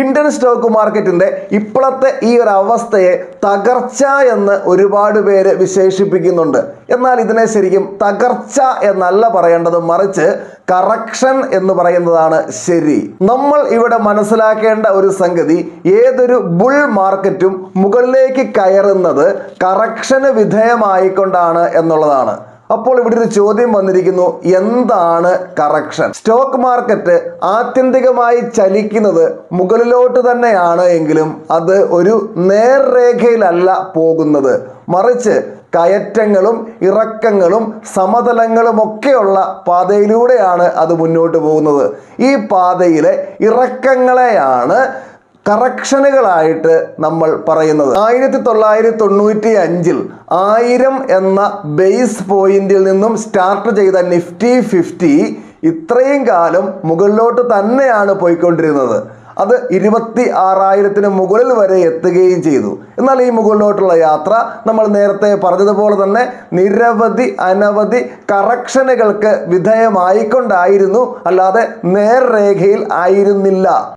Indian stock മാർക്കറ്റിന്റെ ഇപ്പോഴത്തെ ഈ ഒരു അവസ്ഥയെ തകർച്ച എന്ന് ഒരുപാട് പേര് വിശേഷിപ്പിക്കുന്നുണ്ട്. എന്നാൽ ഇതിനെ ശരിക്കും തകർച്ച എന്നല്ല പറയേണ്ടത് മറിച്ച് കറക്ഷൻ എന്ന് പറയുന്നതാണ് ശരി. നമ്മൾ ഇവിടെ മനസ്സിലാക്കേണ്ട ഒരു സംഗതി ഏതൊരു ബുൾ മാർക്കറ്റും മുകളിലേക്ക് കയറുന്നത് കറക്ഷന് വിധേയമായിക്കൊണ്ടാണ് എന്നുള്ളതാണ്. അപ്പോൾ ഇവിടെ ഒരു ചോദ്യം വന്നിരിക്കുന്നു എന്താണ് കറക്ഷൻ സ്റ്റോക്ക് മാർക്കറ്റ് ആത്യന്തികമായി ചലിക്കുന്നത് മുകളിലോട്ട് തന്നെയാണ് എങ്കിലും അത് ഒരു നേർരേഖയിലല്ല പോകുന്നത്. മറിച്ച് കയറ്റങ്ങളും ഇറക്കങ്ങളും സമതലങ്ങളും ഒക്കെയുള്ള പാതയിലൂടെയാണ് അത് മുന്നോട്ട് പോകുന്നത്. ഈ പാതയിലെ ഇറക്കങ്ങളെയാണ് കറക്ഷനുകളായിട്ട് നമ്മൾ പറയുന്നത്. ആയിരത്തി തൊള്ളായിരത്തി തൊണ്ണൂറ്റി അഞ്ചിൽ ആയിരം എന്ന ബേസ് പോയിന്റിൽ നിന്നും സ്റ്റാർട്ട് ചെയ്ത നിഫ്റ്റി ഫിഫ്റ്റി ഇത്രയും കാലം മുകളിലോട്ട് തന്നെയാണ് പോയിക്കൊണ്ടിരുന്നത്. അത് ഇരുപത്തി ആറായിരത്തിന് മുകളിൽ വരെ എത്തുകയും ചെയ്തു. എന്നാൽ ഈ മുകളിലോട്ടുള്ള യാത്ര നമ്മൾ നേരത്തെ പറഞ്ഞതുപോലെ തന്നെ നിരവധി അനവധി കറക്ഷനുകൾക്ക് വിധേയമായിക്കൊണ്ടായിരുന്നു. അല്ലാതെ നേർരേഖയിൽ ആയിരുന്നില്ല.